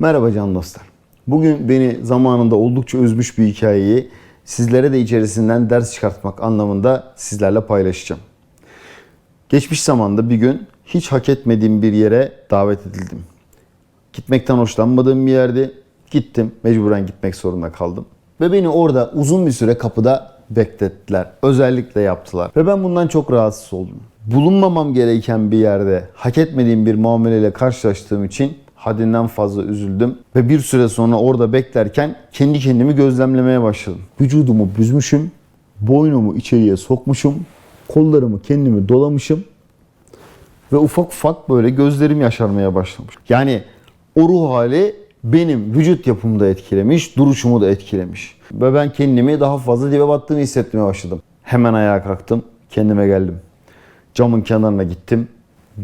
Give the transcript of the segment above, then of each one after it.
Merhaba can dostlar. Bugün beni zamanında oldukça üzmüş bir hikayeyi sizlere de içerisinden ders çıkartmak anlamında sizlerle paylaşacağım. Geçmiş zamanda bir gün hiç hak etmediğim bir yere davet edildim. Gitmekten hoşlanmadığım bir yerdi. Gittim, mecburen gitmek zorunda kaldım. Ve beni orada uzun bir süre kapıda beklettiler. Özellikle yaptılar. Ve ben bundan çok rahatsız oldum. Bulunmamam gereken bir yerde hak etmediğim bir muameleyle karşılaştığım için haddinden fazla üzüldüm. Ve bir süre sonra orada beklerken kendi kendimi gözlemlemeye başladım. Vücudumu büzmüşüm, boynumu içeriye sokmuşum, kollarımı kendimi dolamışım ve ufak ufak böyle gözlerim yaşarmaya başlamış. Yani o ruh hali benim vücut yapımı da etkilemiş, duruşumu da etkilemiş. Ve ben kendimi daha fazla dibe battığımı hissetmeye başladım. Hemen ayağa kalktım, kendime geldim. Camın kenarına gittim,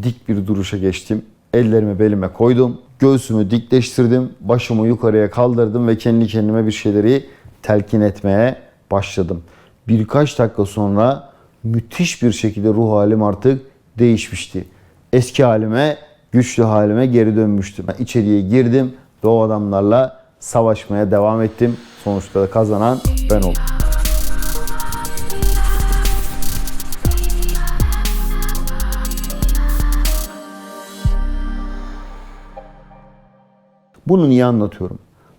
dik bir duruşa geçtim. Ellerimi belime koydum, göğsümü dikleştirdim, başımı yukarıya kaldırdım ve kendi kendime bir şeyleri telkin etmeye başladım. Birkaç dakika sonra müthiş bir şekilde ruh halim artık değişmişti. Eski halime, güçlü halime geri dönmüştüm. Ben içeriye girdim ve o adamlarla savaşmaya devam ettim. Sonuçta da kazanan ben oldum. Bunu niye anlatıyorum?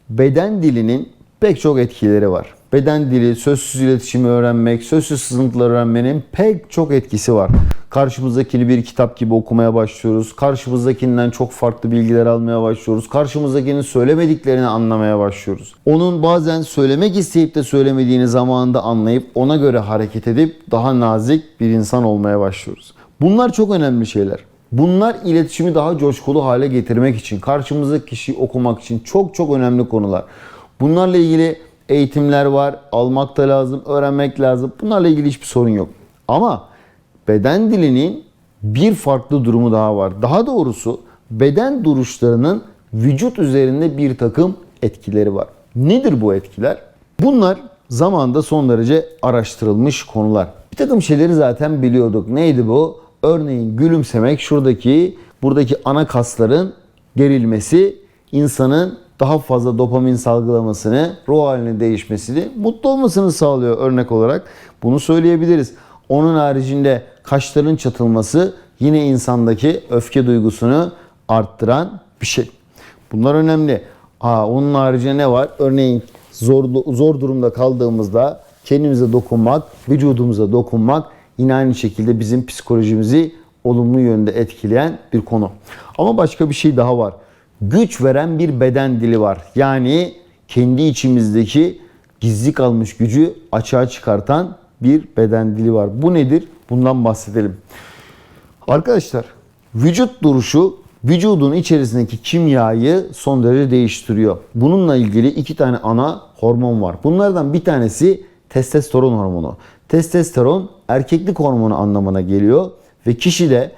Beden dilinin pek çok etkileri var. Beden dili, sözsüz iletişimi öğrenmek, sözsüz sızıntıları öğrenmenin pek çok etkisi var. Karşımızdakini bir kitap gibi okumaya başlıyoruz. Karşımızdakinden çok farklı bilgiler almaya başlıyoruz. Karşımızdakinin söylemediklerini anlamaya başlıyoruz. Onun bazen söylemek isteyip de söylemediğini zamanında anlayıp ona göre hareket edip daha nazik bir insan olmaya başlıyoruz. Bunlar çok önemli şeyler. Bunlar iletişimi daha coşkulu hale getirmek için, karşımızdaki kişiyi okumak için çok çok önemli konular. Bunlarla ilgili eğitimler var, almak da lazım, öğrenmek lazım. Bunlarla ilgili hiçbir sorun yok. Ama beden dilinin bir farklı durumu daha var. Daha doğrusu beden duruşlarının vücut üzerinde bir takım etkileri var. Nedir bu etkiler? Bunlar zamanda son derece araştırılmış konular. Bir takım şeyleri zaten biliyorduk. Neydi bu? Örneğin gülümsemek şuradaki buradaki ana kasların gerilmesi insanın daha fazla dopamin salgılamasını, ruh halinin değişmesini, mutlu olmasını sağlıyor örnek olarak. Bunu söyleyebiliriz. Onun haricinde kaşların çatılması yine insandaki öfke duygusunu arttıran bir şey. Bunlar önemli. Aa, onun haricinde ne var? Örneğin zor, zor durumda kaldığımızda kendimize dokunmak, vücudumuza dokunmak yine aynı şekilde bizim psikolojimizi olumlu yönde etkileyen bir konu. Ama başka bir şey daha var. Güç veren bir beden dili var. Yani kendi içimizdeki gizli kalmış gücü açığa çıkartan bir beden dili var. Bu nedir? Bundan bahsedelim. Arkadaşlar vücut duruşu vücudun içerisindeki kimyayı son derece değiştiriyor. Bununla ilgili iki tane ana hormon var. Bunlardan bir tanesi testosteron hormonu. Testosteron erkeklik hormonu anlamına geliyor ve kişide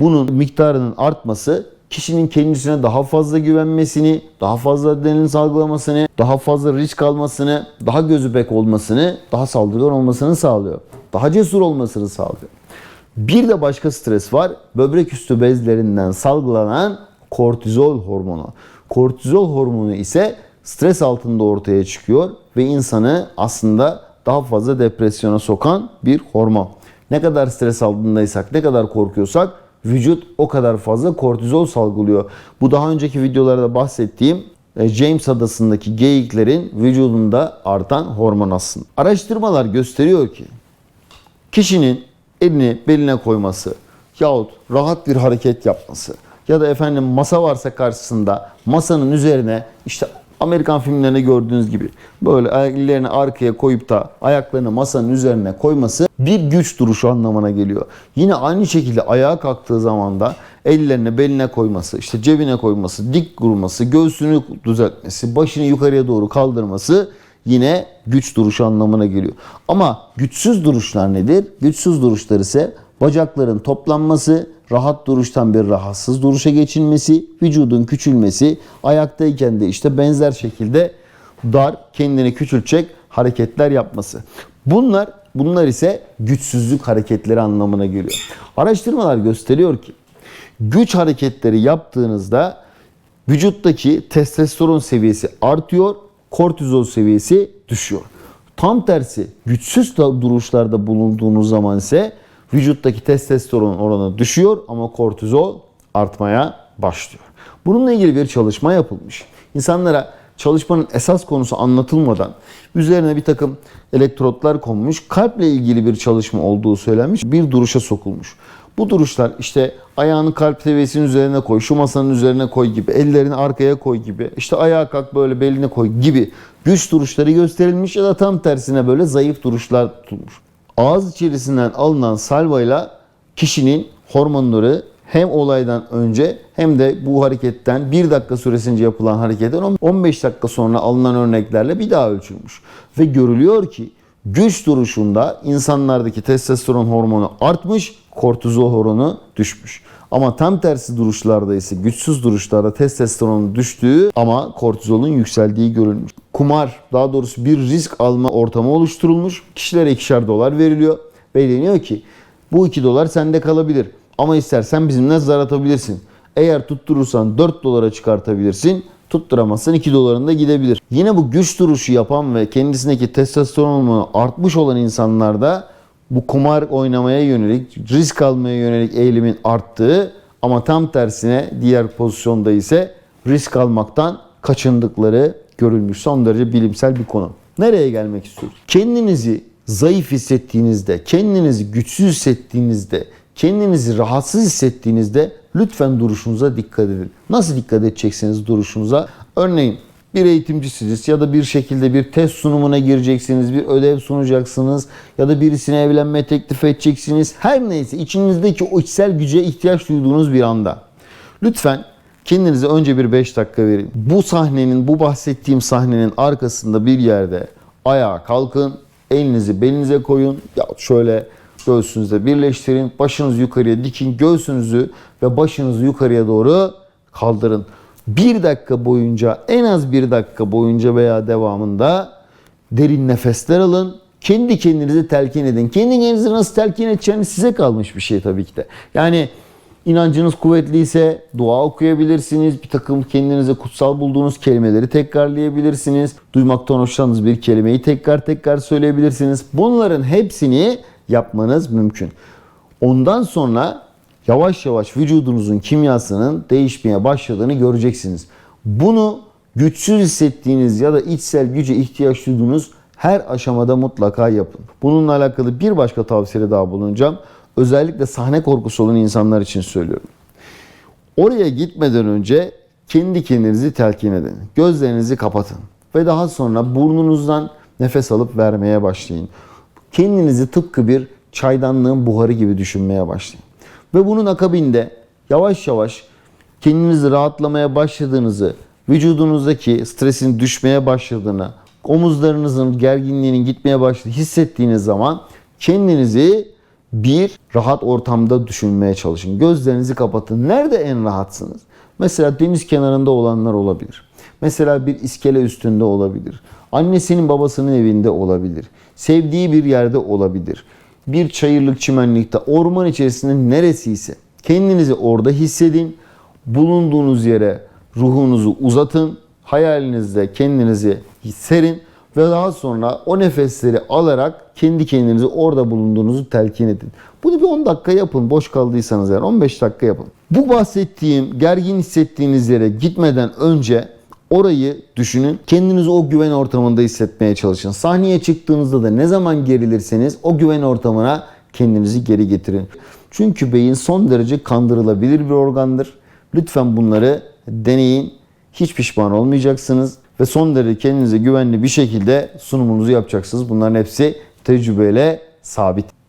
bunun miktarının artması kişinin kendisine daha fazla güvenmesini, daha fazla adrenalin salgılamasını, daha fazla risk almasını, daha gözü bek olmasını, daha saldırgan olmasını sağlıyor. Daha cesur olmasını sağlıyor. Bir de başka stres var. Böbrek üstü bezlerinden salgılanan kortizol hormonu. Kortizol hormonu ise stres altında ortaya çıkıyor ve insanı aslında daha fazla depresyona sokan bir hormon. Ne kadar stres altındaysak, ne kadar korkuyorsak vücut o kadar fazla kortizol salgılıyor. Bu daha önceki videolarda bahsettiğim e, James adasındaki geyiklerin vücudunda artan hormon aslında. Araştırmalar gösteriyor ki kişinin elini beline koyması yahut rahat bir hareket yapması ya da efendim masa varsa karşısında masanın üzerine işte Amerikan filmlerinde gördüğünüz gibi böyle ellerini arkaya koyup da ayaklarını masanın üzerine koyması bir güç duruşu anlamına geliyor. Yine aynı şekilde ayağa kalktığı zaman da ellerini beline koyması, işte cebine koyması, dik durması, göğsünü düzeltmesi, başını yukarıya doğru kaldırması yine güç duruşu anlamına geliyor. Ama güçsüz duruşlar nedir? Güçsüz duruşlar ise bacakların toplanması, rahat duruştan bir rahatsız duruşa geçilmesi, vücudun küçülmesi, ayaktayken de işte benzer şekilde dar, kendini küçültecek hareketler yapması. Bunlar bunlar ise güçsüzlük hareketleri anlamına geliyor. Araştırmalar gösteriyor ki güç hareketleri yaptığınızda vücuttaki testosteron seviyesi artıyor, kortizol seviyesi düşüyor. Tam tersi güçsüz da- duruşlarda bulunduğunuz zaman ise vücuttaki testosteron oranı düşüyor ama kortizol artmaya başlıyor. Bununla ilgili bir çalışma yapılmış. İnsanlara çalışmanın esas konusu anlatılmadan üzerine bir takım elektrotlar konmuş, kalple ilgili bir çalışma olduğu söylenmiş, bir duruşa sokulmuş. Bu duruşlar işte ayağını kalp seviyesinin üzerine koy, şu masanın üzerine koy gibi, ellerini arkaya koy gibi, işte ayağa kalk böyle beline koy gibi güç duruşları gösterilmiş ya da tam tersine böyle zayıf duruşlar tutulmuş. Ağız içerisinden alınan salvayla kişinin hormonları hem olaydan önce hem de bu hareketten 1 dakika süresince yapılan hareketten 15 dakika sonra alınan örneklerle bir daha ölçülmüş. Ve görülüyor ki güç duruşunda insanlardaki testosteron hormonu artmış, kortizol hormonu düşmüş. Ama tam tersi duruşlarda ise güçsüz duruşlarda testosteronun düştüğü ama kortizolun yükseldiği görülmüş. Kumar daha doğrusu bir risk alma ortamı oluşturulmuş. Kişilere ikişer dolar veriliyor ve deniyor ki bu 2 dolar sende kalabilir. Ama istersen bizimle zar atabilirsin. Eğer tutturursan 4 dolara çıkartabilirsin. Tutturamazsan 2 dolarında gidebilir. Yine bu güç duruşu yapan ve kendisindeki testosteron artmış olan insanlarda bu kumar oynamaya yönelik, risk almaya yönelik eğilimin arttığı ama tam tersine diğer pozisyonda ise risk almaktan kaçındıkları görülmüş. Son derece bilimsel bir konu. Nereye gelmek istiyoruz? Kendinizi zayıf hissettiğinizde, kendinizi güçsüz hissettiğinizde, kendinizi rahatsız hissettiğinizde lütfen duruşunuza dikkat edin. Nasıl dikkat edeceksiniz duruşunuza? Örneğin bir eğitimcisiniz ya da bir şekilde bir test sunumuna gireceksiniz, bir ödev sunacaksınız ya da birisine evlenme teklif edeceksiniz. Her neyse içinizdeki o içsel güce ihtiyaç duyduğunuz bir anda. Lütfen kendinize önce bir 5 dakika verin. Bu sahnenin, bu bahsettiğim sahnenin arkasında bir yerde ayağa kalkın, elinizi belinize koyun ya şöyle göğsünüzle birleştirin, başınızı yukarıya dikin, göğsünüzü ve başınızı yukarıya doğru kaldırın. Bir dakika boyunca, en az bir dakika boyunca veya devamında derin nefesler alın. Kendi kendinizi telkin edin. Kendi kendinizi nasıl telkin edeceğiniz size kalmış bir şey tabii ki de. Yani inancınız kuvvetliyse dua okuyabilirsiniz. Bir takım kendinize kutsal bulduğunuz kelimeleri tekrarlayabilirsiniz. Duymaktan hoşlandığınız bir kelimeyi tekrar tekrar söyleyebilirsiniz. Bunların hepsini yapmanız mümkün. Ondan sonra yavaş yavaş vücudunuzun kimyasının değişmeye başladığını göreceksiniz. Bunu güçsüz hissettiğiniz ya da içsel güce ihtiyaç duyduğunuz her aşamada mutlaka yapın. Bununla alakalı bir başka tavsiyede daha bulunacağım. Özellikle sahne korkusu olan insanlar için söylüyorum. Oraya gitmeden önce kendi kendinizi telkin edin. Gözlerinizi kapatın ve daha sonra burnunuzdan nefes alıp vermeye başlayın. Kendinizi tıpkı bir çaydanlığın buharı gibi düşünmeye başlayın. Ve bunun akabinde yavaş yavaş kendinizi rahatlamaya başladığınızı, vücudunuzdaki stresin düşmeye başladığını, omuzlarınızın gerginliğinin gitmeye başladığını hissettiğiniz zaman kendinizi bir rahat ortamda düşünmeye çalışın. Gözlerinizi kapatın. Nerede en rahatsınız? Mesela deniz kenarında olanlar olabilir. Mesela bir iskele üstünde olabilir. Annesinin babasının evinde olabilir. Sevdiği bir yerde olabilir. Bir çayırlık çimenlikte, orman içerisinde neresiyse kendinizi orada hissedin. Bulunduğunuz yere ruhunuzu uzatın. Hayalinizde kendinizi hisserin ve daha sonra o nefesleri alarak kendi kendinizi orada bulunduğunuzu telkin edin. Bunu bir 10 dakika yapın boş kaldıysanız eğer 15 dakika yapın. Bu bahsettiğim gergin hissettiğiniz yere gitmeden önce orayı düşünün. Kendinizi o güven ortamında hissetmeye çalışın. Sahneye çıktığınızda da ne zaman gerilirseniz o güven ortamına kendinizi geri getirin. Çünkü beyin son derece kandırılabilir bir organdır. Lütfen bunları deneyin. Hiç pişman olmayacaksınız ve son derece kendinize güvenli bir şekilde sunumunuzu yapacaksınız. Bunların hepsi tecrübeyle sabit.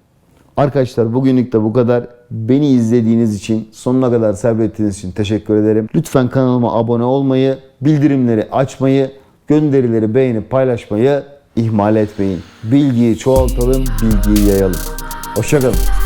Arkadaşlar bugünlük de bu kadar. Beni izlediğiniz için, sonuna kadar sabrettiğiniz için teşekkür ederim. Lütfen kanalıma abone olmayı, bildirimleri açmayı, gönderileri beğenip paylaşmayı ihmal etmeyin. Bilgiyi çoğaltalım, bilgiyi yayalım. Hoşçakalın.